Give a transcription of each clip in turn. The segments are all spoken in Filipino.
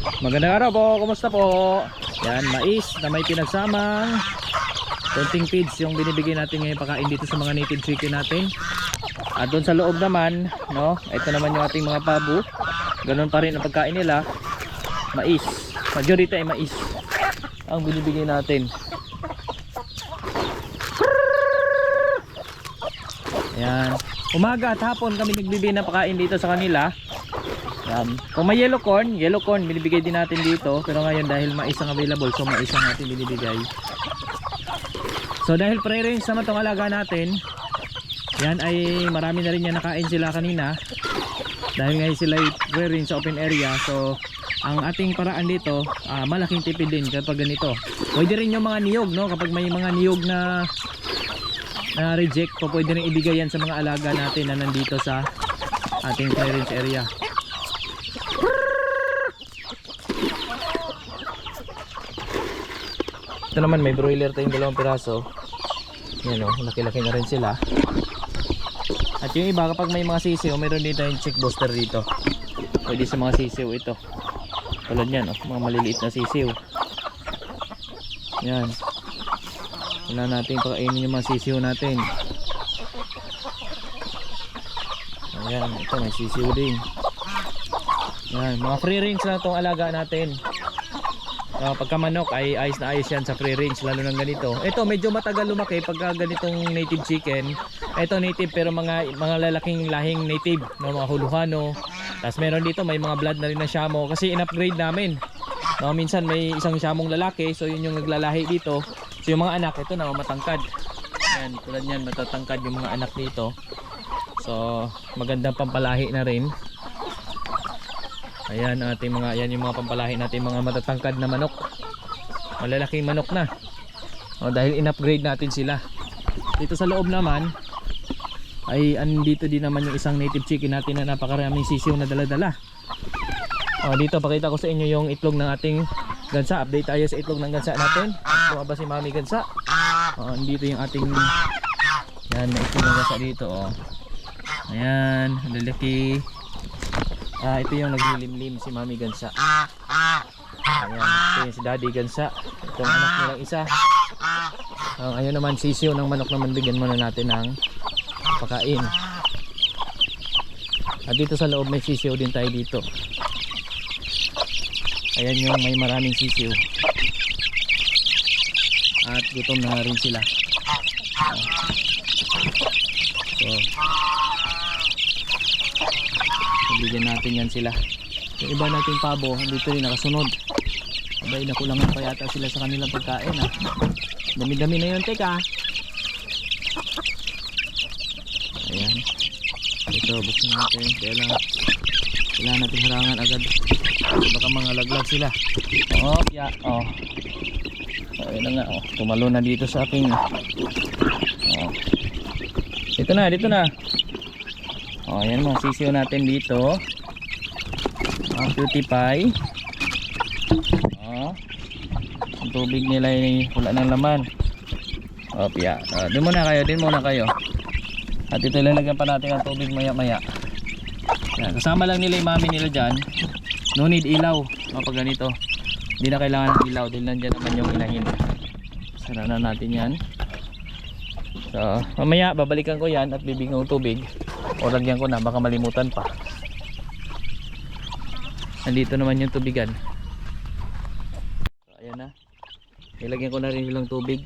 Magandang araw po, kumusta po? Yan, mais na may pinagsamang konting feeds yung binibigay natin ngayon pakain dito sa mga native chicken natin. At doon sa loob naman, no, ito naman yung ating mga pabo. Ganun pa rin ang pagkain nila. Mais. Majority ay mais ang binibigay natin. Ayan. Umaga at hapon kami nagbibigay ng pakain dito sa kanila. Yan. Kung may yellow corn, yellow corn binibigay din natin dito. Pero ngayon dahil mais ang available, so mais ang ating binibigay. So dahil pre-range naman itong alaga natin, yan ay marami na rin yan nakain sila kanina. Dahil ngayon sila pre-range sa open area. So ang ating paraan dito, ah, malaking tipid din kapag ganito. Pwede rin yung mga niyog, no? Kapag may mga niyog na na reject po pwede rin ibigay yan sa mga alaga natin na nandito sa ating clearance area ito naman may broiler tayong dalawang piraso. Yan o laki-laki na rin sila. At yung iba kapag may mga sisiw mayroon din tayong chick booster dito. Pwede sa mga sisiw ito. Tulad yan o mga maliliit na sisiw. Yan. Wala natin pakainin yung mga sisiw natin. Ayan ito may sisiw din. Yan mga free range lang itong alaga natin uh, pagka manok ay ayos na ayos yan sa free range lalo ng ganito ito medyo matagal lumaki pagka ganitong native chicken ito native pero mga mga lalaking lahing native no, mga huluhano tapos meron dito may mga blood na rin na shamo kasi in-upgrade namin no, minsan may isang shamong lalaki so yun yung naglalahi dito So yung mga anak ito na matangkad. Yan, tulad niyan matatangkad yung mga anak dito. So magandang pampalahi na rin. Ayan ating mga yan yung mga pampalahi natin mga matatangkad na manok. Malalaking manok na. O, dahil in-upgrade natin sila. Dito sa loob naman ay andito din naman yung isang native chicken natin na napakaraming sisiw na dala-dala. O, dito pakita ko sa inyo yung itlog ng ating gansa. Update tayo sa itlog ng gansa natin. Bumaba si Mami gansa. O, dito yung ating yan, itlog ng gansa dito. O. Ayan, lalaki. Ah, ito yung naglilimlim si Mami gansa. Ayan, ito yung si Daddy gansa. Itong anak nilang isa. Ang ayun naman sisiyo ng manok naman bigyan muna natin ng pakain. At dito sa loob may sisiyo din tayo dito. Ayan yung may maraming sisiyo. At gutom na rin sila. So, bigyan natin yan sila. Yung iba nating pabo, dito rin nakasunod. Abay, nakulangan pa yata sila sa kanilang pagkain ha. Dami-dami na yun, teka. Ayan. Ito, buksan natin. Kaya lang, kailangan natin harangan agad. Baka mga laglag sila. Oh, ya, oh. Ayun na nga, oh. Tumalo na dito sa aking. Oh. Dito na, dito na. Oh, ayan mga sisiyo natin dito. Ah, cutie pie. Oh. Ang tubig nila ay wala ng laman. Oh, piya. Ah, din muna kayo, din muna kayo. At ito lalagyan pa natin ang tubig maya maya. Yan, kasama lang nila yung mami nila dyan. No need ilaw kapag ganito. Hindi na kailangan ng ilaw dahil nandyan naman yung inahin. Sara na natin yan. So, mamaya babalikan ko yan at bibigyan ko tubig. O ko na, baka malimutan pa. Nandito naman yung tubigan. Ayan na. Nilagyan ko na rin silang tubig.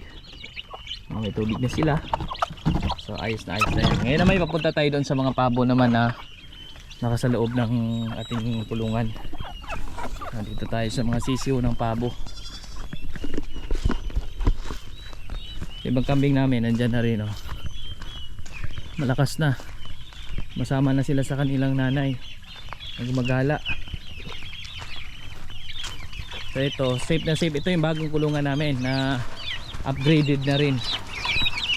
Oh, may tubig na sila. So ayos na ayos na yan. Ngayon naman papunta tayo doon sa mga pabo naman na nasa loob ng ating kulungan. Nandito tayo sa mga sisiw ng pabo. Ibang kambing namin nandyan na rin oh. Malakas na. Masama na sila sa kanilang nanay. Nagmagala. So ito, safe na safe. Ito yung bagong kulungan namin na upgraded na rin.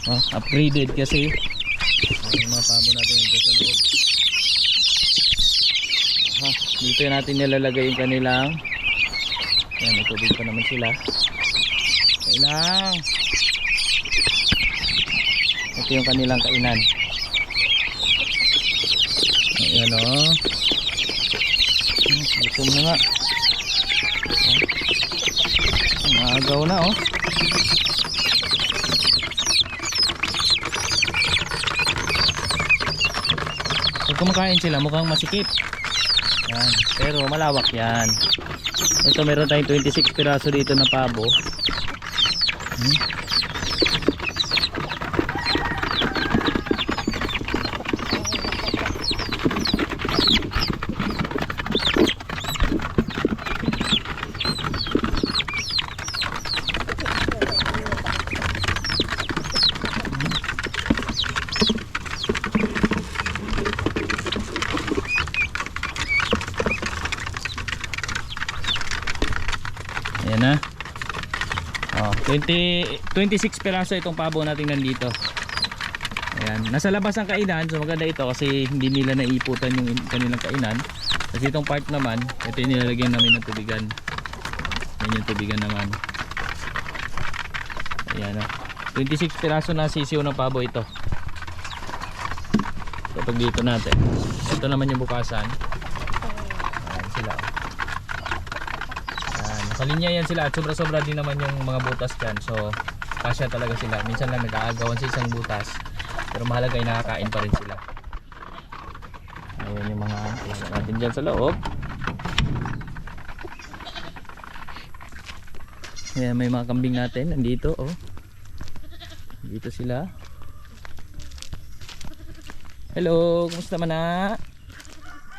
Oh, upgraded kasi yung mga pabo natin dito sa loob. Aha, dito natin nilalagay yung kanilang Ayan, may tubig pa naman sila. Kailang. Ito yung kanilang kainan. Ayan o. Oh. Na nga. Maagaw na oh. Pag kumakain sila mukhang masikip. Yan. Pero malawak yan. Ito meron tayong 26 piraso dito na pabo. Hmm. Ayan na. Oh, 20 26 peraso itong pabo natin nandito. Ayan, nasa labas ang kainan. So maganda ito kasi hindi nila naiputan yung kanilang kainan. Kasi itong part naman, ito yung nilalagyan namin ng tubigan. Yan yung tubigan naman. Ayan oh. 26 peraso na sisiyo ng pabo ito. Kapag dito natin. Ito naman yung bukasan. Ayan sila. oh. Sa linya yan sila at sobra-sobra din naman yung mga butas dyan. So, kasya talaga sila. Minsan lang nag-aagawan sa isang butas. Pero mahalaga ay nakakain pa rin sila. Ayun yung mga tingnan natin dyan sa loob. Ayan, may mga kambing natin. Nandito, oh. Dito sila. Hello, kumusta man na?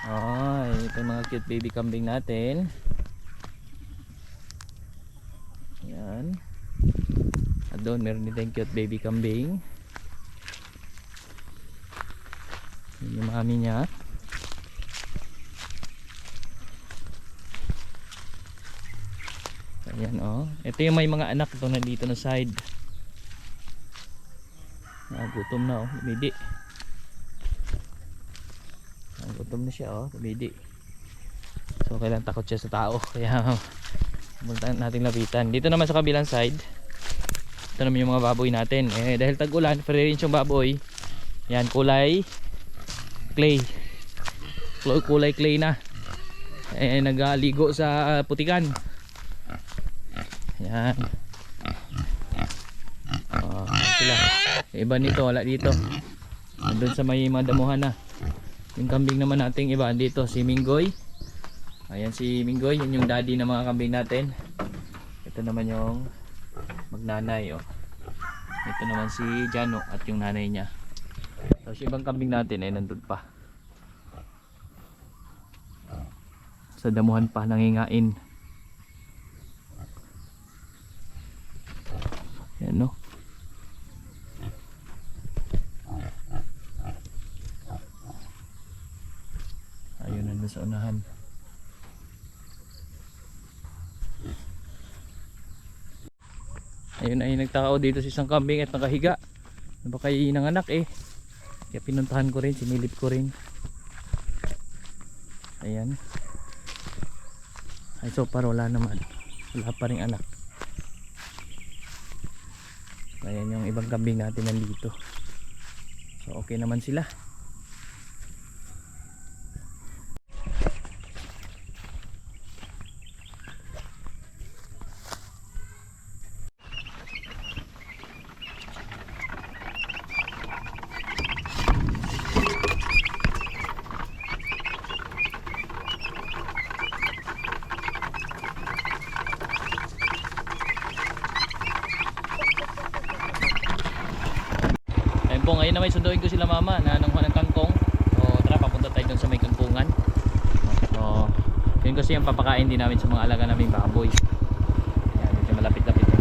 Ay, ito yung mga cute baby kambing natin. Yan. At doon meron din tayong cute baby kambing. Yan yung mami niya. Ayan oh. Ito yung may mga anak ito nandito na side. Nagutom na oh. Lumidi. Nagutom na siya oh. Lumidi. So kailan takot siya sa tao. Kaya Punta natin lapitan. Dito naman sa kabilang side. Ito naman yung mga baboy natin. Eh, dahil tag-ulan, free range yung baboy. Yan, kulay clay. Kul- Kulay clay na. Eh, nagaligo sa putikan. Yan. Oh. Iba nito, wala dito. Doon sa may madamuhan na. Yung kambing naman nating iba dito, si Minggoy. Ayan si Minggoy, yun yung daddy ng mga kambing natin. Ito naman yung magnanay oh. Ito naman si Jano at yung nanay niya. Tapos yung ibang kambing natin ay nandun pa. Sa damuhan pa nangingain. Yan no. Ayun nandun sa unahan. Ayun ay nagtakao dito sa isang kambing at nakahiga. Ano ba kayo ng anak eh. Kaya pinuntahan ko rin, sinilip ko rin. Ayan. Ay so far wala naman. Wala pa rin anak. Ayan yung ibang kambing natin nandito. So okay naman sila. Ayun po, ngayon naman sunduin ko sila mama na nanghuha ng kangkong. So tara, papunta tayo dun sa may kangkungan. So, yun kasi yung papakain din namin sa mga alaga naming baboy. Yan, medyo malapit-lapit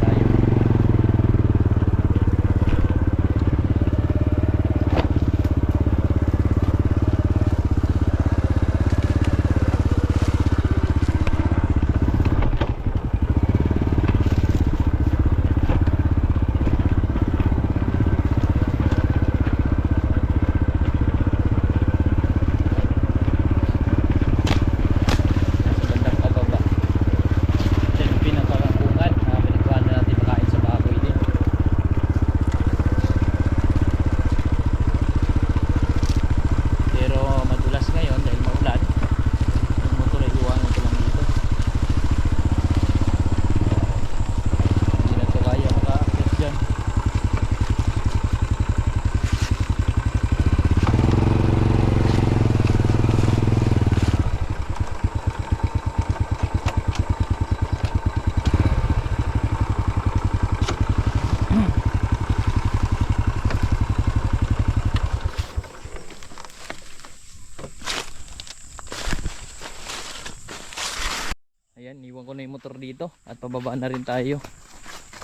unahan na rin tayo.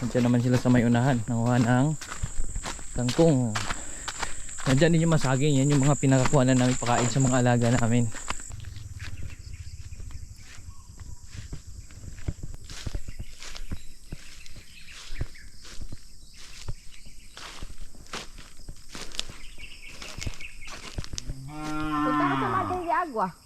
Nandiyan naman sila sa may unahan. Nanguha ng kangkong. Nandiyan din yung masaging. Yan yung mga pinakakuha na namin pakain sa mga alaga namin. Água.